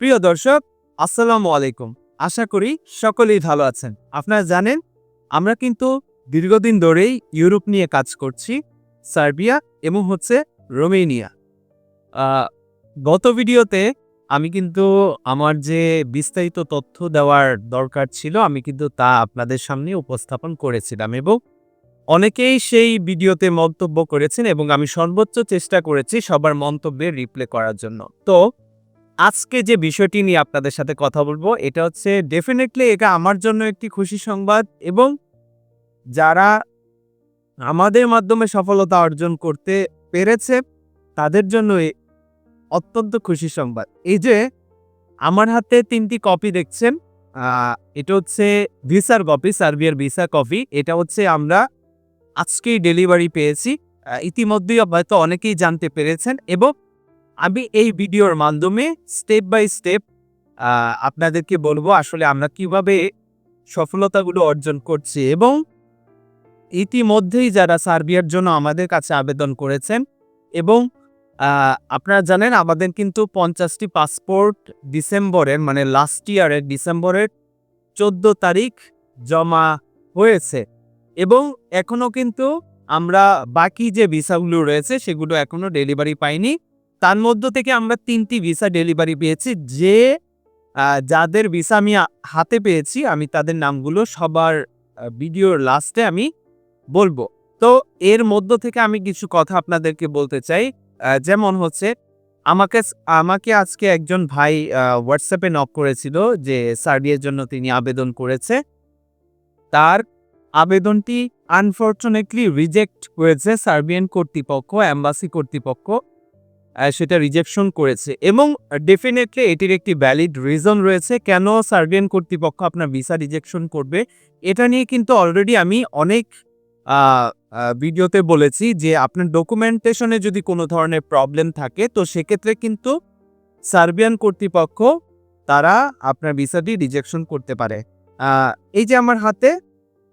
প্রিয় দর্শক, আসসালামু আলাইকুম। আশা করি সকলেই ভালো আছেন। আপনারা জানেন, আমরা কিন্তু দীর্ঘদিন ধরেই ইউরোপ নিয়ে কাজ করছি, সার্বিয়া এবং হচ্ছে রোমেনিয়া। গত ভিডিওতে আমি কিন্তু আমার যে বিস্তারিত তথ্য দেওয়ার দরকার ছিল, আমি কিন্তু তা আপনাদের সামনে উপস্থাপন করেছিলাম এবং অনেকেই সেই ভিডিওতে মন্তব্য করেছেন এবং আমি সর্বোচ্চ চেষ্টা করেছি সবার মন্তব্যে রিপ্লে করার জন্য। তো আজকে যে বিষয়টি নিয়ে আপনাদের সাথে কথা বলব, এটা হচ্ছে ডেফিনেটলি এটা আমার জন্য একটি খুশি সংবাদ এবং যারা আমাদের মাধ্যমে সফলতা অর্জন করতে পেরেছে, তাদের জন্য অত্যন্ত খুশি সংবাদ। এই যে আমার হাতে তিনটি কপি দেখছেন এটা হচ্ছে ভিসার কপি সার্বিয়ার ভিসা কপি এটা হচ্ছে আমরা আজকেই ডেলিভারি পেয়েছি। ইতিমধ্যেই হয়তো অনেকেই জানতে পেরেছেন এবং আমি এই ভিডিওর মাধ্যমে স্টেপ বাই স্টেপ আপনাদেরকে বলব আসলে আমরা কীভাবে সফলতাগুলো অর্জন করছি এবং ইতিমধ্যেই যারা সার্বিয়ার জন্য আমাদের কাছে আবেদন করেছেন এবং আপনারা জানেন আমাদের কিন্তু পঞ্চাশটি পাসপোর্ট ডিসেম্বরের মানে লাস্ট ইয়ারের ডিসেম্বরের চোদ্দ তারিখ জমা হয়েছে এবং এখনও কিন্তু আমরা বাকি যে ভিসাগুলো রয়েছে সেগুলো এখনও ডেলিভারি পাইনি। তার মধ্য থেকে আমরা তিনটি ভিসা ডেলিভারি পেয়েছি। যে যাদের ভিসা আমি হাতে পেয়েছি, আমি তাদের নামগুলো সবার ভিডিওর লাস্টে আমি বলব। তো, এর মধ্য থেকে আমি কিছু কথা আপনাদেরকে বলতে চাই। যেমন হচ্ছে, আমাকে আমাকে আজকে একজন ভাই হোয়াটসঅ্যাপে নক করেছিল যে সার্ডিয়ের জন্য তিনি আবেদন করেছে। তার আবেদনটি আনফর্চুনেটলি রিজেক্ট হয়েছে সার্বিয়ান কর্তৃপক্ষ অ্যাম্বাসি কর্তৃপক্ষ। সেটা রিজেকশন করেছে। এবং ডেফিনেটলি এটির একটি ভ্যালিড রিজন রয়েছে কেন সার্বিয়ান কর্তৃপক্ষ আপনার ভিসা রিজেকশন করবে। এটা নিয়ে কিন্তু অলরেডি আমি অনেক ভিডিওতে বলেছি যে আপনার ডকুমেন্টেশনে যদি কোনো ধরনের প্রবলেম থাকে, তো সেক্ষেত্রে কিন্তু সার্বিয়ান কর্তৃপক্ষ তারা আপনার ভিসাটি রিজেকশন করতে পারে। এই যে আমার হাতে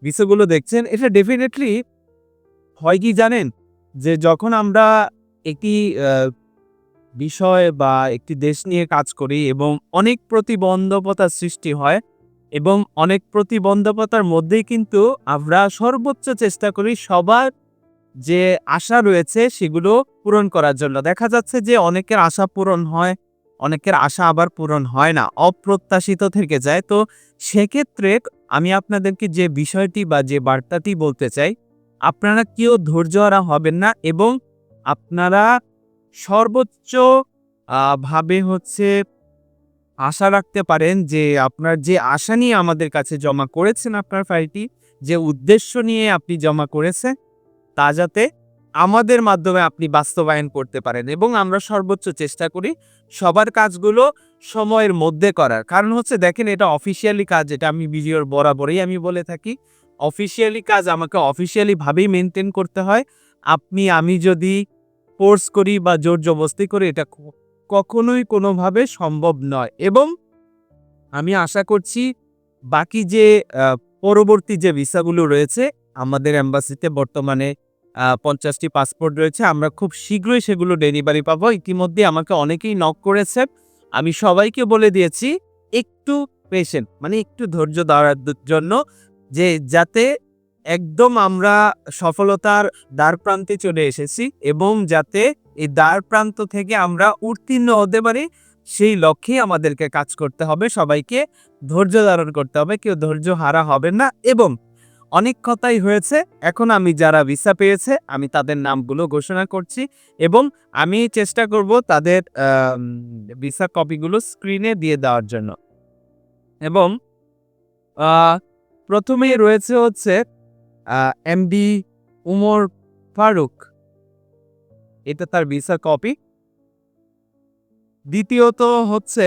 ভিসাগুলো দেখছেন, এটা ডেফিনেটলি হয় কি জানেন? যে যখন আমরা একটি বিষয় বা একটি দেশ নিয়ে কাজ করি এবং অনেক প্রতিবন্ধকতার সৃষ্টি হয় এবং অনেক প্রতিবন্ধকতার মধ্যেই কিন্তু আমরা সর্বোচ্চ চেষ্টা করি সবার যে আশা রয়েছে সেগুলো পূরণ করার জন্য। দেখা যাচ্ছে যে অনেকের আশা পূরণ হয়, অনেকের আশা আবার পূরণ হয় না, অপ্রত্যাশিত থেকে যায়। তো সেক্ষেত্রে আমি আপনাদেরকে যে বিষয়টি বা যে বার্তাটি বলতে চাই, আপনারা কেউ ধৈর্যহারা হবেন না এবং আপনারা সর্বোচ্চ ভাবে হচ্ছে আশা রাখতে পারেন যে আপনার যে আশা নিয়ে আমাদের কাছে জমা করেছেন আপনার ফাইলটি, যে উদ্দেশ্য নিয়ে আপনি জমা করেছেন, তা যাতে আমাদের মাধ্যমে আপনি বাস্তবায়ন করতে পারেন এবং আমরা সর্বোচ্চ চেষ্টা করি সবার কাজগুলো সময়ের মধ্যে করার। কারণ হচ্ছে দেখেন এটা অফিসিয়ালি কাজ, এটা আমি ভিডিওর বরাবরই আমি বলে থাকি। অফিসিয়ালি কাজ আমাকে অফিসিয়ালি ভাবেই মেনটেন করতে হয়। আপনি, আমি যদি ফোর্স করি বা জোর জবস্তি করি, এটা কখনোই কোনোভাবে সম্ভব নয়। এবং আমি আশা করছি বাকি যে পরবর্তী যে ভিসাগুলো রয়েছে, আমাদের অ্যাম্বাসিতে বর্তমানে পঞ্চাশটি পাসপোর্ট রয়েছে, আমরা খুব শীঘ্রই সেগুলো ডেলিভারি পাবো। ইতিমধ্যে আমাকে অনেকেই নক করেছে। আমি সবাইকে বলে দিয়েছি, একটু পেশেন্ট মানে একটু ধৈর্য ধরার জন্য যে, যাতে একদম আমরা সফলতার দ্বার প্রান্তে চলে এসেছি এবং যাতে এই দ্বার প্রান্ত থেকে আমরা উত্তীর্ণ হতে পারি, সেই লক্ষ্যেই আমাদেরকে কাজ করতে হবে। সবাইকে ধৈর্য ধারণ করতে হবে, কেউ ধৈর্য হারা হবে না এবং অনেক কথাই হয়েছে, এখন আমি যারা ভিসা পেয়েছে, আমি তাদের নামগুলো ঘোষণা করছি এবং আমি চেষ্টা করব তাদের ভিসা কপিগুলো স্ক্রিনে দিয়ে দেওয়ার জন্য। এবং প্রথমেই রয়েছে হচ্ছে এমডি উমর ফারুক। এটা তার ভিসা কপি। দ্বিতীয়ত হচ্ছে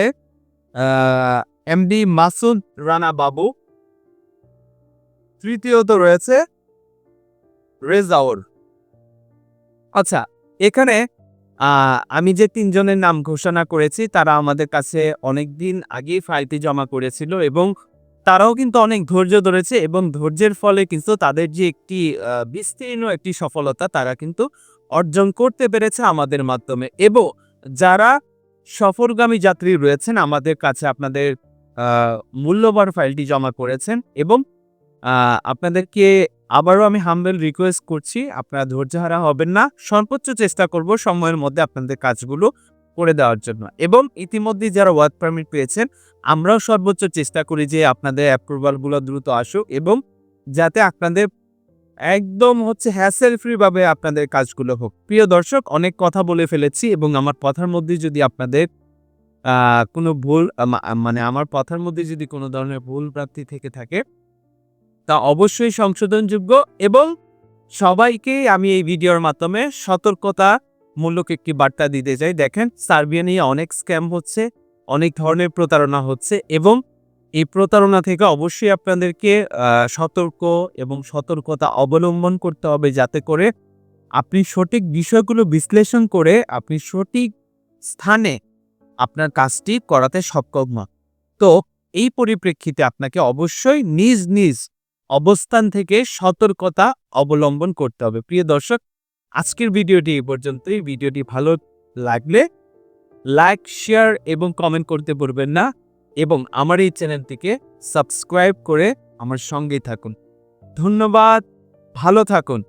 এমডি মাসুদ রানা বাবু। তৃতীয়ত রয়েছে, রেজাউর। আচ্ছা এখানে আমি যে তিনজনের নাম ঘোষণা করেছি, তারা আমাদের কাছে অনেক দিন আগেই ফাইলটি জমা করেছিল এবং তারাও কিন্তু অনেক ধৈর্য ধরেছে এবং ধৈর্যের ফলে কিন্তু তাদের যে একটি বিস্তীর্ণ একটি সফলতা তারা কিন্তু অর্জন করতে পেরেছে আমাদের মাধ্যমে। এবং যারা সফরগামী যাত্রী রয়েছেন, আমাদের কাছে আপনাদের মূল্যবান ফাইলটি জমা করেছেন এবং আপনাদেরকে আবারও আমি হাম্বেল রিকোয়েস্ট করছি, আপনারা ধৈর্যহারা হবেন না। সর্বোচ্চ চেষ্টা করব সময়ের মধ্যে আপনাদের কাজগুলো করে দেওয়ার জন্য। এবং ইতিমধ্যে যারা ওয়ার্ক পারমিট পেয়েছেন, আমরাও সর্বোচ্চ চেষ্টা করি যে আপনাদের অ্যাপ্রুভালগুলো দ্রুত আসুক এবং যাতে আপনাদের একদম হচ্ছে হ্যাসেল ফ্রি ভাবে আপনাদের কাজগুলো হোক। প্রিয় দর্শক, অনেক কথা বলে ফেলেছি এবং আমার কথার মধ্যে যদি আপনাদের কোনো ভুল মানে আমার কথার মধ্যে যদি কোনো ধরনের ভুল প্রাপ্তি থেকে থাকে, তা অবশ্যই সংশোধনযোগ্য এবং সবাইকে আমি এই ভিডিওর মাধ্যমে সতর্কতা মূলক একটি বার্তা দিতে চাই। দেখেন সার্বিয়া নিয়ে অনেক স্ক্যাম হচ্ছে, অনেক ধরনের প্রতারণা হচ্ছে এবং এই প্রতারণা থেকে অবশ্যই আপনাদেরকে সতর্ক এবং সতর্কতা অবলম্বন করতে হবে যাতে করে আপনি সঠিক বিষয়গুলো বিশ্লেষণ করে আপনি সঠিক স্থানে আপনার কাজটি করাতে সক্ষম হন। তো এই পরিপ্রেক্ষিতে আপনাকে অবশ্যই নিজ নিজ অবস্থান থেকে সতর্কতা অবলম্বন করতে হবে। প্রিয় দর্শক আজকের ভিডিওটি এই পর্যন্তই। ভিডিওটি ভালো লাগলে লাইক, শেয়ার এবং কমেন্ট করতে ভুলবেন না এবং আমার এই চ্যানেলটিকে সাবস্ক্রাইব করে আমার সঙ্গেই থাকুন। ধন্যবাদ, ভালো থাকুন।